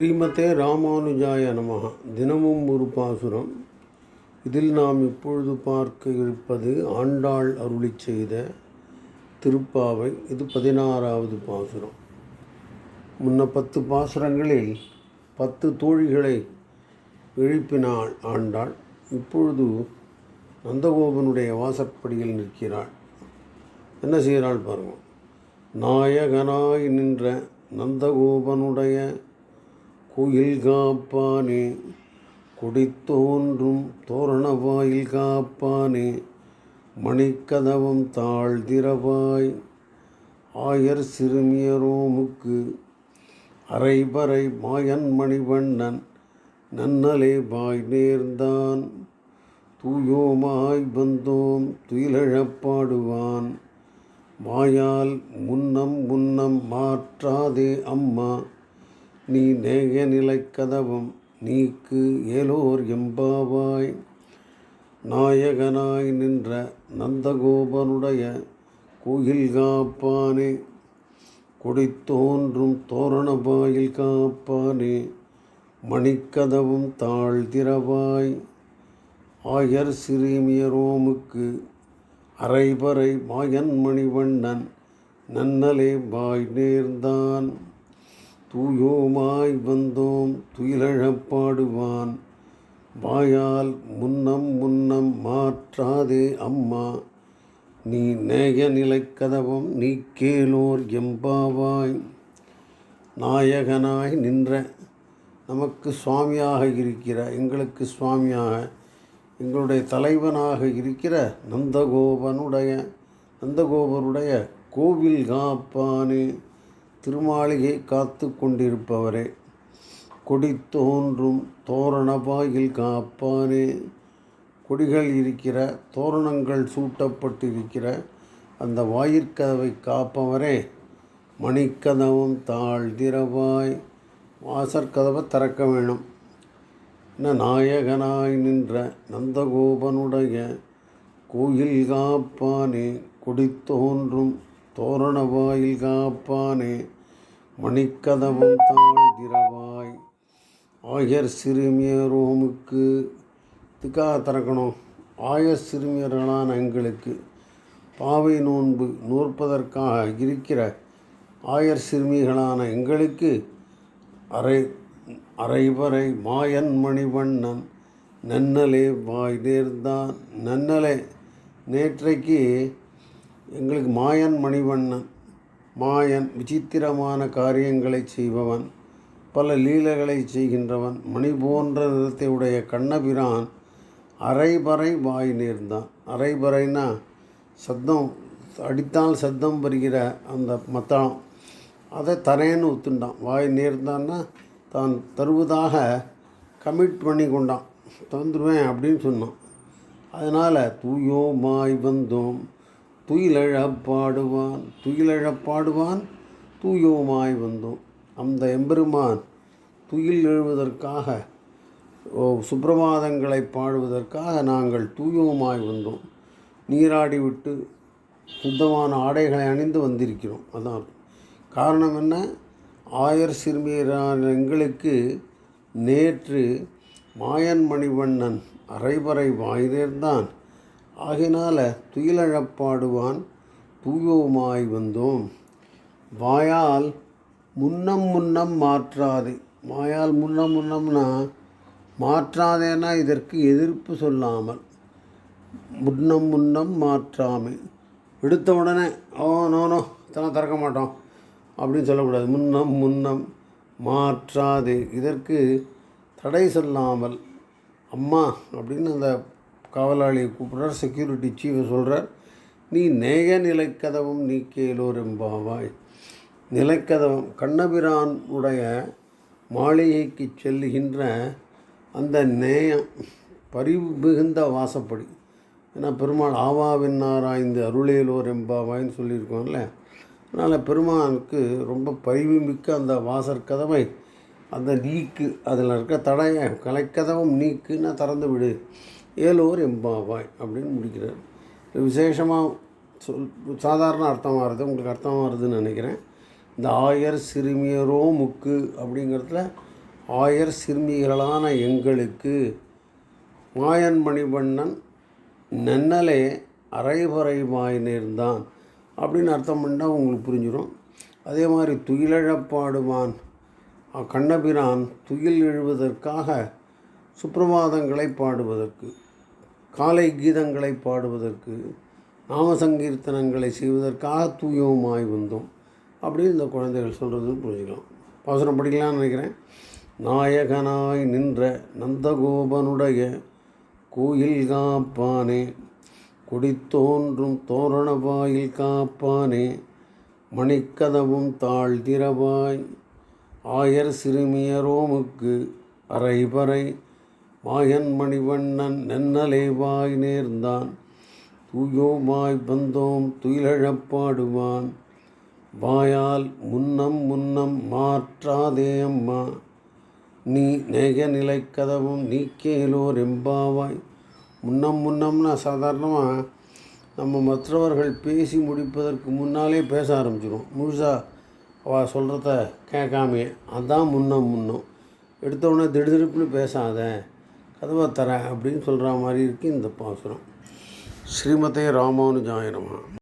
ஸ்ரீமதே ராமானுஜாய நமகா தினமும் ஒரு பாசுரம். இதில் நாம் இப்பொழுது பார்க்க இருப்பது ஆண்டாள் அருளி செய்த திருப்பாவை. இது பதினாறாவது பாசுரம். முன்ன பத்து பாசுரங்களில் பத்து தோழிகளை எழுப்பினாள் ஆண்டாள். இப்பொழுது நந்தகோபனுடைய வாசற்படியில் நிற்கிறாள். என்ன செய்கிறாள் பாருங்கள் நாயகனாய் நின்ற நந்தகோபனுடைய குயில் காப்பானே கொடித்தோன்றும் தோரணவாயில் காப்பானே மணிக்கதவம் தாழ்திரவாய் ஆயர் சிறுமியரோமுக்கு அரைபறை மாயன் மணிவண்ணன் நன்னலே பாய் நேர்ந்தான் தூயோமாய் வந்தோம் துயிலழப்பாடுவான் மாயால் முன்னம் முன்னம் மாற்றாதே அம்மா நீ நேய நிலைக்கதவம் நீக்கு ஏலோர் எம்பாவாய். நாயகனாய் நின்ற நந்தகோபனுடைய கோயில் காப்பானே கொடித்தோன்றும் தோரணபாயில் காப்பானே மணிக்கதவும் தாழ்திரவாய் ஆயர் சிறுமியரோமுக்கு அரைபறை மாயன் மணிவண்ணன் நன்னலே பாய் நேர்ந்தான். தூயோமாய் வந்தோம் துயிலழப்பாடுவான் வாயால் முன்னம் முன்னம் மாற்றாதே அம்மா. நீ நேய நிலைக்கதவம் நீ கேளோர் எம்பாவாய். நாயகனாய் நின்ற நமக்கு சுவாமியாக இருக்கிற எங்களுக்கு சுவாமியாக எங்களுடைய தலைவனாக இருக்கிற நந்தகோபனுடைய நந்தகோபருடைய கோவில் காப்பானே. திருமாளிகை காத்து கொண்டிருப்பவரே கொடி தோன்றும் தோரணபாயில் காப்பானே. கொடிகள் இருக்கிற தோரணங்கள் சூட்டப்பட்டிருக்கிற அந்த வாயிற்கதவை காப்பவரே மணிக்கதவும் தாழ்திரவாய் வாசற்கதவை திறக்க வேணும். என்ன நாயகனாய் நின்ற நந்தகோபனுடைய கோயில் காப்பானே. கொடித்தோன்றும் தோரணவாயில் காப்பானே. மணிக்கதவும் தாழ்திரவாய் ஆயர் சிறுமியரோமுக்கு இதுக்காக திறக்கணும். ஆயர் சிறுமியர்களான எங்களுக்கு பாவை நோன்பு நூற்பதற்காக இருக்கிற ஆயர் சிறுமிகளான எங்களுக்கு அரை அரைவரை மாயன் மணிவண்ணன் நன்னலே வாய் நேர்ந்தான். நன்னலே நேற்றைக்கு எங்களுக்கு மாயன் மணிவண்ணன் மாயன் விசித்திரமான காரியங்களை செய்பவன் பல லீலைகளை செய்கின்றவன் மணி போன்ற நிறத்தை உடைய கண்ணபிரான் அரைபறை வாய் நேர்ந்தான். அரைபறைனா சத்தம் அடித்தால் சத்தம் வருகிற அந்த மத்தளம். அதை தரேன்னு ஒத்துண்டான். வாய் நேர்ந்தான்னா தான் தருவதாக கமிட் பண்ணி கொண்டான். தந்துடுவேன் அப்படின்னு சொன்னான். அதனால் தூயோ மாய் வந்தோம். துயிலழப் பாடுவான் துயிலழப் பாடுவான் தூயோமாய் வந்தோம் அந்த எம்பெருமான் துயில் எழுவதற்காக ஓ சுப்பிரபாதங்களை பாடுவதற்காக நாங்கள் தூயோமாய் வந்தோம் நீராடி விட்டு சுத்தமான ஆடைகளை அணிந்து வந்திருக்கிறோம். அதான் காரணம் என்ன? ஆயர் சிறுமியரான எங்களுக்கு நேற்று மாயன் மணிவண்ணன் அரைபறை வாயிலேர்தான் ஆகினால துயிலழப்பாடுவான் தூயோமாய் வந்தோம். வாயால் முன்னம் முன்னம் மாற்றாதே. வாயால் முன்னம் முன்னம்னா மாற்றாதேனா இதற்கு எதிர்ப்பு சொல்லாமல் முன்னம் முன்னம் மாற்றாமை. எடுத்த உடனே ஓ நோனோ இதெல்லாம் திறக்க மாட்டோம். அப்படின்னு சொல்லக்கூடாது. முன்னம் முன்னம் மாற்றாதே. இதற்கு தடை சொல்லாமல் அம்மா அப்படின்னு அந்த காவலாளியை கூப்பிட்றார் செக்யூரிட்டி சீஃபை சொல்கிறார் நீ நேய நிலைக்கதவும் நீ கேளோர் எம்பாவாய் நிலைக்கதவம் கண்ணபிரான் உடைய மாளிகைக்கு செல்லுகின்ற அந்த நேயம் பரிவு மிகுந்த வாசப்படி. ஏன்னா பெருமாள் ஆவாவின் ஆராய்ந்து அருளேலோர் எம்பாவாய்ன்னு சொல்லியிருக்கோம்ல. அதனால் பெருமானுக்கு ரொம்ப பரிவு மிக்க அந்த வாசற்கதவை அந்த நீக்கு அதில் இருக்க தடையை கலைக்கதவும் நீக்குன்னா திறந்து விடு. ஏலூர் எம்பாவாய் அப்படின்னு முடிக்கிறார். விசேஷமாக சொல் சாதாரண அர்த்தம் வருது உங்களுக்கு அர்த்தம் வருதுன்னு நினைக்கிறேன். இந்த ஆயர் சிறுமியரோ முக்கு அப்படிங்கிறதுல ஆயர் சிறுமிகளான எங்களுக்கு மாயன் மணிவண்ணன் நென்னலே அரைபறைமாய் நேர்ந்தான் அப்படின்னு அர்த்தம் பண்ணால் உங்களுக்கு புரிஞ்சிடும் அதே மாதிரி துயிலழப்பாடுவான் கண்ணபிரான் துயில் எழுவதற்காக சுப்பிரபாதங்களை பாடுவதற்கு. காலை கீதங்களை பாடுவதற்கு நாம சங்கீர்த்தனங்களை செய்வதற்காக தூயவுமாய் வந்தோம். அப்படின்னு இந்த குழந்தைகள் சொல்கிறது புரிஞ்சுக்கலாம். பாசுரம் படிக்கலாம்னு நினைக்கிறேன். நாயகனாய் நின்ற நந்தகோபனுடைய கோயில் காப்பானே குடித்தோன்றும் தோரண வாயில் காப்பானே மணிக்கதவும் தாழ்திரவாய் ஆயர் சிறுமியரோமுக்கு அரைபறை மாயன் மணிவண்ணன் நென்னலே வாய் நேர்ந்தான். தூயோமாய் வந்தோம் துயிலழப்பாடுவான் வாயால் முன்னம் முன்னம் மாற்றாதே அம்மா. நீ நேக நிலை கதவும் நீக்கேலோர் எம்பாவாய். முன்னம் முன்னம்னா சாதாரணமாக நம்ம மற்றவர்கள் பேசி முடிப்பதற்கு முன்னாலே பேச ஆரம்பிச்சிடும் முழுசாக அவள் சொல்கிறத கேட்காமையே. அதான் முன்னம் முன்னம். எடுத்தோடனே திடுதிடுப்புன்னு பேசாத. கதவை தரேன் அப்படின்னு சொல்கிற மாதிரி இருக்குது இந்த பாசுரம். ஸ்ரீமதே ராமானுஜாய